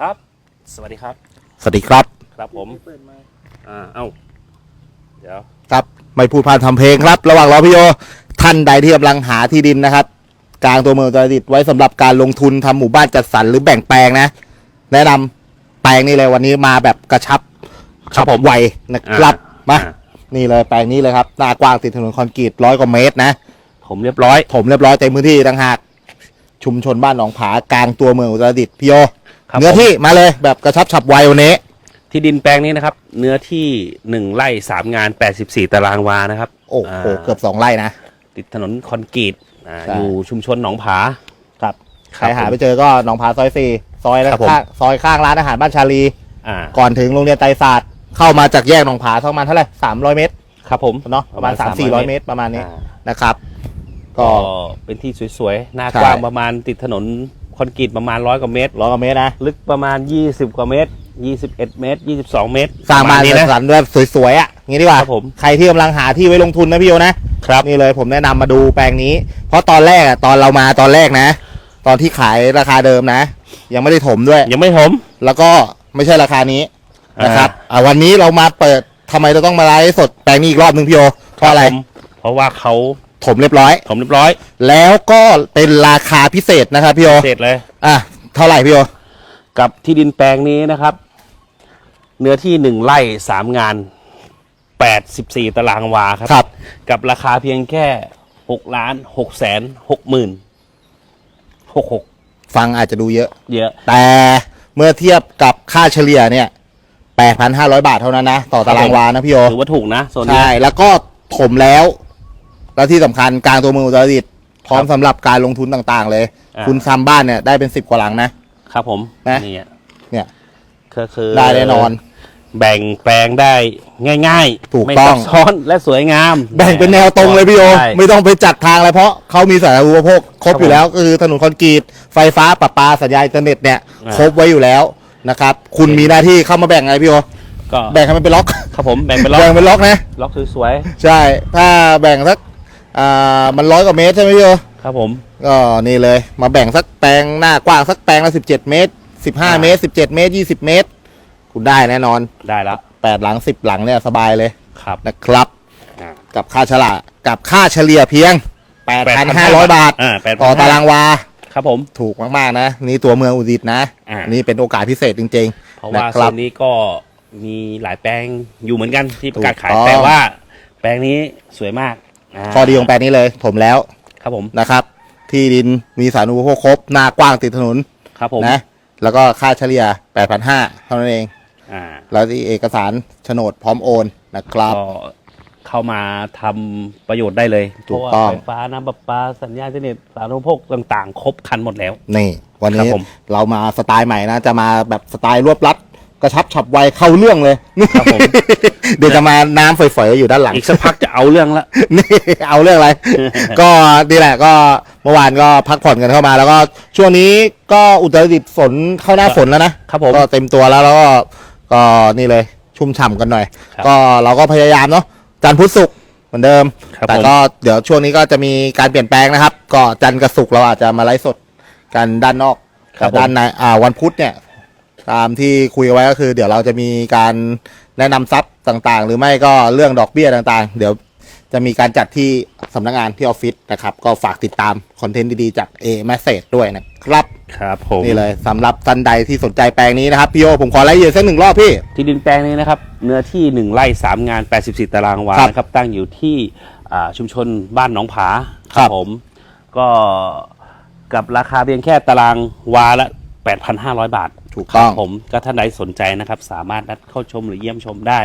ครับ สวัสดีครับ สวัสดีครับ ครับผมอ่า เอ้า เดี๋ยว ครับ ไม่พูดผ่านทำเพลงครับ ระหว่างรอพี่โยท่านใดที่กำลังหาที่ดินนะครับ กลางตัวเมืองอุตรดิตถ์ไว้สำหรับการลงทุนทำหมู่บ้านจัดสรรหรือแบ่งแปลงนะ แนะนำแปลงนี้เลยวันนี้มาแบบกระชับครับผมไวนะครับมา อ่า นี่เลยแปลงนี้เลยครับหน้ากว้างติดถนนคอนกรีตร้อยกว่าเมตรนะ ผมเรียบร้อยถมเรียบร้อยเต็มพื้นที่ต่างหาก ชุมชนบ้านหนองผากลางตัวเมืองอุตรดิตถ์พี่โย ครับเนื้อผมที่มาเลยแบบกระชับฉับไววันนี้ ที่ดินแปลงนี้นะครับ เนื้อที่หนึ่งไร่สามงาน84ตารางวานะครับโอ้โหาเกือบสองไร่นะ ติดถนนคอนกรีตอ่าใช่ อยู่ชุมชนหนองผา ครับคใครัรบหาผมไปเจอก็หนองผาซอยสี่ซอยแล้วครับผม ข้างซอยข้างร้านอาหารบ้านชาลี อ่าก่อนถึงโรงเรียนไตรศาสตร์เข้ามาจากแยกหนองผาประมาณเท่าไหร่สามร้อยเมตรครับผมเนาะประมาณประสามมาณสี่ร้อย300เมตรประมาณนี้อ่านะครับ ก็ ก็เป็นที่สวยๆหน้าใช่ กว้างประมาณติดถนน คอนกรีตประมาณร้อยกว่าเมตร ร้อยกว่าเมตรนะ ลึกประมาณ 20 กว่าเมตร 21 เมตร 22 เมตรสร้างบ้านประมณนี้จัดนะสรรด้วยสวยๆอะงี้ดีกว่าครับผม ใครที่กำลังหาที่ไว้ลงทุนนะพี่โยนะครับ นี่เลยผมแนะนำมาดูแปลงนี้ เพราะตอนแรกอะตอนเรามาตอนแรกนะ ตอนที่ขายราคาเดิมนะ ยังไม่ได้ถมด้วย ยังไม่ถม แล้วก็ไม่ใช่ราคานี้นะครับอะวันนี้เรามาเปิดทำไมเราต้องมาไลฟ์สดแปลงนี้อีกรอบหนึ่งพี่โยเพราะอะไรคบผมเพราะว่าเขา ถมเรียบร้อยถมเรียบร้อยแล้วก็เป็นราคาพิเศษนะครับพี่โยเสร็จเลย อะเท่าไหร่พี่โยกับที่ดินแปลงนี้นะครับ เนื้อที่หนึ่งไร่สามงาน84ตารางวาครับ ครับกับราคาเพียงแค่6ล้าน6แสน6หมื่น66ฟังอาจจะดูเยอะ เยอะ แต่เมื่อเทียบกับค่าเฉลี่ยเนี่ย8,500 บาทเท่านั้นนะ ต่อตารางวานะพี่โยถือว่าถูกนะโซนนี้ใช่ แล้วก็ถมแล้ว แล้วที่สำคัญกลางตัวเมืองอุตรดิตถ์พร้อมครับสำหรับการลงทุนต่างๆ เลย อ่า คุณทำบ้านเนี่ยได้เป็นสิบกว่าหลังนะ ครับผมนะนี่อะเนี่ยก็คือได้แน่นอน แบ่งแปลงได้ง่ายๆถูกไม่ต้อง ซับซ้อนและสวยงามแบ่งเป็นแนวตรงเลยพี่โยใช่ ไม่ต้องไปจัดทางอะไรเพราะเขามีสาธารณูปโภคครบครับอยู่แล้วก็คือถนนคอนกรีต ไฟฟ้าประปาสัญญาณอินเทอร์เน็ตเนี่ยอ่า ครบไว้อยู่แล้วนะครับคุณมีหน้าที่เข้ามาแบ่งอะไรพี่โยก็แบ่งให้มันเป็นล็อกครับผมแบ่งเป็นล็อกแบ่งเป็นล็อกนะ ล็อกสวยใช่ ถ้าแบ่งสัก อ่ามันร้อยกว่าเมตรใช่ไหมพี่โยๆครับผม ก็นี่เลย มาแบ่งสักแปลงหน้ากว้างสักแปลงละสิบเจ็ดเมตรสิบห้าอ่าเมตรสิบเจ็ดเมตรยี่สิบเมตร คุณได้แน่นอนได้แล้วแปดหลังสิบหลังเนี่ยสบายเลยครับนะครับอ่า กับค่าฉลากับค่าเฉลี่ยเพียงแปดพันห้าร้อยบาท อ่าแปดต่อตารางวา ครับผม ถูกมาก ๆ นะ นี่ตัวเมืองอุดิตถ์นะอ่า นี่เป็นโอกาสพิเศษจริงเพราะๆว่านะคโซรับนนี้ก็มีหลายแปลงอยู่เหมือนกันที่ประกาศขายถูกต้อง แต่ว่า แปลงนี้สวยมากาข้อดีของแปลงนี้เลย ผมแล้วครับผมนะครับ ที่ดินมีสาธารณูปโภคครบหน้ากว้างติดถนนครับผมนะแล้วก็ค่าเฉลี่ย 8,500เท่านั้นเอง อ่าแล้วที่เอกสารโฉนดพร้อมโอนนะครับ ก็เข้ามาทำประโยชน์ได้เลยถูกเพราะว่าต้องไฟฟ้าน้ำประปาสัญญาณอินเทอร์เน็ตสาธารณูปโภคต่างๆ ครบครันหมดแล้ว นี่ วันครันี้บผม เรามาสไตล์ใหม่นะ จะมาแบบสไตล์รวบรัด กระชับฉับไวเข้าเรื่องเลยครับผม เดี๋ยวจะมาน้ำฝอยๆอยู่ด้านหลัง อีกสักพักจะเอาเรื่องละ นี่เอาเรื่องอะไร ก็นี่แหละก็เมื่อวานก็พักผ่อนกันเข้ามา แล้วก็ช่วงนี้ก็อุตรดิตถ์ฝนเข้าหน้าฝนแล้วนะครับผม ก็เต็มตัวแล้วแล้วก็ก็นี่เลยชุ่มฉ่ำกันหน่อย ครับ ก็เราก็พยายามเนาะจันทร์พุธศุกร์เหมือนเดิม ครับแต่ผม ก็เดี๋ยวช่วงนี้ก็จะมีการเปลี่ยนแปลงนะครับ ก็จันทร์กับศุกร์เราอาจจะมาไลฟ์สดกันด้านนอกครับแต่ด้านในอ่าวันพุธเนี่ย ตามที่คุยเอาไว้ก็คือ เดี๋ยวเราจะมีการแนะนำทรัพย์ต่างๆ หรือไม่ก็เรื่องดอกเบี้ยต่างๆ เดี๋ยวจะมีการจัดที่สำนักงานที่ออฟฟิศนะครับ ก็ฝากติดตามคอนเทนต์ดีๆ จาก A Message ด้วยนะครับ ครับผมนี่เลยสำหรับท่านใดที่สนใจแปลงนี้นะครับ พี่โอผมขอไล่เยืนสักหนึ่งรอบพี่ ที่ดินแปลงนี้นะครับ เนื้อที่หนึ่งไร่สามงาน 84 ตารางวาครับ นะครับ ตั้งอยู่ที่อ่าชุมชนบ้านหนองผาครับ ผม ก็กับราคาเพียงแค่ตารางวาละ 8,500 บาท ถูกต้อง ครับผมก็ท่านใดสนใจนะครับ สามารถนัดเข้าชมหรือเยี่ยมชมได้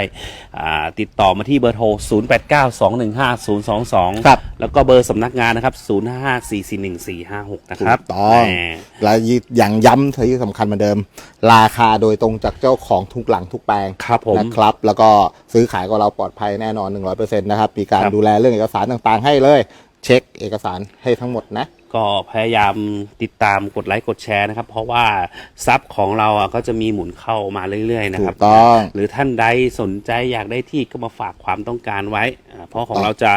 อ่าติดต่อมาที่เบอร์โทร 0892150022 ครับ แล้วก็เบอร์สำนักงานนะครับ 0554411456 นะครับถูกต้องแหม และอย่างย้ำที่สำคัญเหมือนเดิม ราคาโดยตรงจากเจ้าของทุกหลังทุกแปลงครับผมนะครับ แล้วก็ซื้อขายกับเราปลอดภัยแน่นอน 100%นะครับ มีการครับ ดูแลเรื่องเอกสารต่างๆให้เลย เช็คเอกสารให้ทั้งหมดนะ ก็พยายามติดตามกดไลค์กดแชร์นะครับ เพราะว่าซับของเราอะก็จะมีหมุนเข้ามาเรื่อยๆนะคถูรับกต้องหรือท่านใดสนใจอยากได้ที่ก็มาฝากความต้องการไว้อ่าเพราะของเราจะ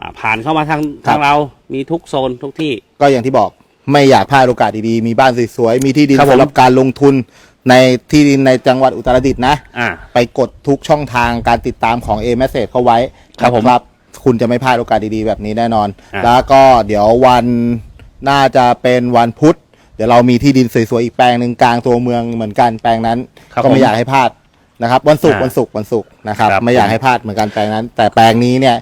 อ่าผ่านเข้ามาทางครับ ทางเรามีทุกโซนทุกที่ ก็อย่างที่บอกไม่อยากพลาดโอกาสดีๆ มีบ้านสวยๆ มีที่ดินครับผม สำหรับการลงทุนในที่ดินในจังหวัดอุตรดิตถ์นะ อ่า ไปกดทุกช่องทางการติดตามของ A Message เข้าไว้ครับผม นะ คุณจะไม่พลาดโอกาสดีๆแบบนี้แน่นอน อะ แล้วก็เดี๋ยววันน่าจะเป็นวันพุธ เดี๋ยวเรามีที่ดินสวยๆอีกแปลงหนึ่งกลางตัวเมืองเหมือนกันแปลงนั้น ครับก็ไม่ผมอยากให้พลาดนะครับ วันศุกร์อะวันศุกร์วันศุกร์นะครับ ครับไม่อยากให้พลาดเหมือนกันแปลงนั้น แต่แปลงนี้เนี่ย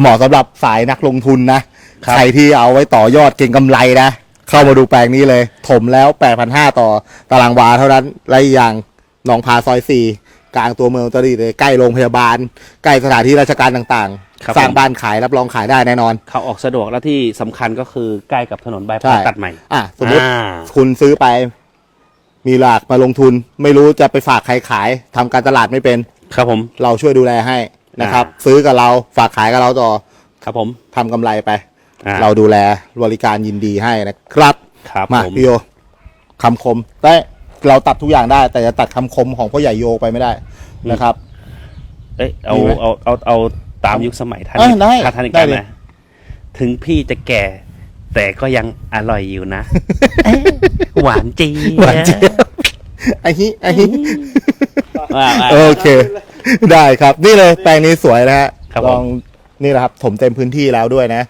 เหมาะสำหรับสายนักลงทุนนะครับ ใครที่เอาไว้ต่อยอดเก่งกำไรนะเข้ามาดูแปลงนี้เลย ถมแล้ว 8,500 ต่อตารางวาเท่านั้นและอีกอย่างหนองพาซอย4กลางตัวเมืองอุตรดิตถ์เลยใกล้โรงพยาบาล ใกล้สถานที่ราชการต่าง ครับๆสร้างผม บ้านขายรับรองขายได้แน่นอน เขาออกสะดวกแล้วที่สำคัญก็คือใกล้กับถนนบายใช่พาสตัดใหม่อะสมมติอ่าคุณซื้อไป มีหลากมาลงทุน ไม่รู้จะไปฝากใครขายทำการตลาดไม่เป็น ครับผม เราช่วยดูแลให้นะครับ อ่า ซื้อกับเราฝากขายกับเราต่อครับผมทำกำไรไป อ่าเราดูแลบริการยินดีให้นะครับ ครับมาผมพี่โยคำคมแต่เราตัดทุกอย่างได้ แต่จะตัดคำคมของพ่อใหญ่โยไปไม่ได้นะครับ เอ้ยเอามีไหมเอาเอาเอา ตามยุคสมัยท่านเออได้ถ้าท่านอีกได้กันเลย นะ ถึงพี่จะแก่ แต่ก็ยังอร่อยอยู่นะ หวานจีหวานเจี๊ยบไอ้ฮิไอ้ฮิว่าว่า โอเค ได้ครับ นี่เลยแปลงนี้สวยนะฮะครับลผมองนี่แหละครับ ถมเต็มพื้นที่แล้วด้วยนะ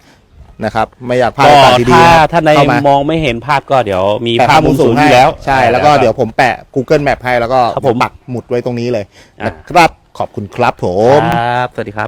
นะครับ ไม่อยากพลาดก็โอกาสดีถ้าๆนะถ้าในเข้ามามองไม่เห็นภาพก็เดี๋ยวมีแปะภาพมุมสูงอยู่แล้ว ใช่แล้วก็เดี๋ยวผมแปะ Google Map ให้แล้วก็ครับผม ปักหมุดไว้ตรงนี้เลยอะนะครับขอบคุณครับผม ครับ สวัสดีครับ